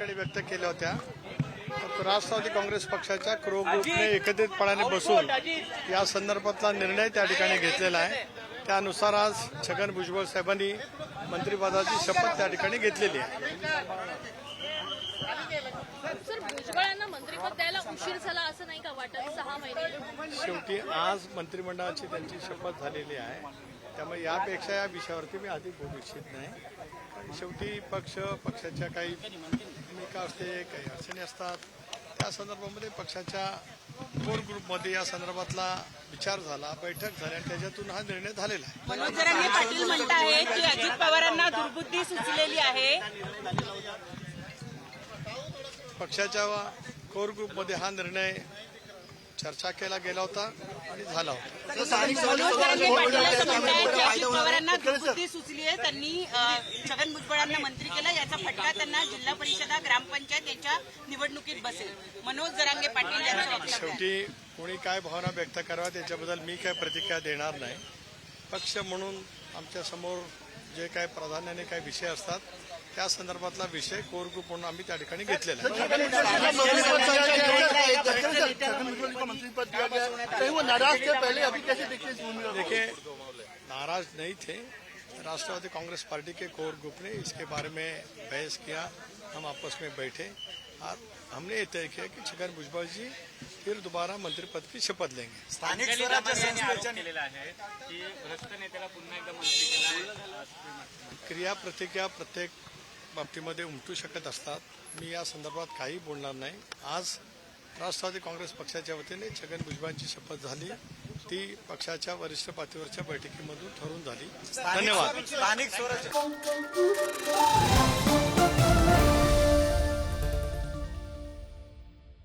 ठिकाणी व्यक्त केल्या होत्या. राष्ट्रवादी काँग्रेस पक्षाच्या क्रो ग्रुपने एकत्रितपणाने बसून या संदर्भातला निर्णय त्या ठिकाणी घेतलेला आहे. त्यानुसार आज छगन भुजबळ साहेबांनी मंत्रिपदाची शपथ त्या ठिकाणी घेतलेली आहे. शेवटी आज मंत्रिमंडळाची त्यांची शपथ झालेली आहे. त्यामुळे यापेक्षा या विषयावरती मी अधिक बोलू इच्छित नाही. कारण शेवटी पक्ष पक्षाच्या काही भूमिका असते काही अडचणी असतात. त्या संदर्भामध्ये पक्षाच्या कोर ग्रुपमध्ये या संदर्भातला विचार झाला बैठक झाली आणि त्याच्यातून हा निर्णय झालेला आहे. मनोज जरांगे पाटील म्हणत आहेत की अजित पवारांना दुर्बुद्धी सुचलेली आहे. पक्षाच्या कोर ग्रुपमध्ये हा निर्णय चर्चा केला गेला होता आणि झाला होता. दुर्बुद्धी सुचली आहे. त्यांनी छगन भुजबळांना मंत्री केलं. याचा फटका त्यांना जिल्हा परिषदा ग्रामपंचायत यांच्या निवडणुकीत बसेल. मनोज जरांगे पाटील यांचं. शेवटी कोणी काय भावना व्यक्त कराव्या त्याच्याबद्दल मी काय प्रतिक्रिया देणार नाही. पक्ष म्हणून आमच्यासमोर जे काय प्राधान्याने काही विषय असतात त्या संदर्भातला विषय कोर ग्रुप म्हणून आम्ही त्या ठिकाणी घेतलेला? देखिए नाराज नहीं थे। राष्ट्रवादी कांग्रेस पार्टी के कोर ग्रुप ने इसके बारे में बहस किया। हम आपस में बैठे। और हमने ये तय किया कि छगन भुजबल जी फिर दोबारा मंत्री पद की शपथ लेंगे। स्थानिक स्वराज्य संस्थेच्या केलेला आहे की भ्रष्ट नेत्याला पुन्हा एकदा मंत्री केलं क्रिया प्रतिक्रिया प्रत्येक बाबतीमध्ये उमटू शकत असतात. मी या संदर्भात काही बोलणार नाही. आज राष्ट्रवादी काँग्रेस पक्षाच्या वतीने छगन भुजबळांची शपथ झाली. ती पक्षाच्या वरिष्ठ पातळीवरच्या बैठकीमधून ठरून झाली. धन्यवाद. स्थानिक स्वराज्य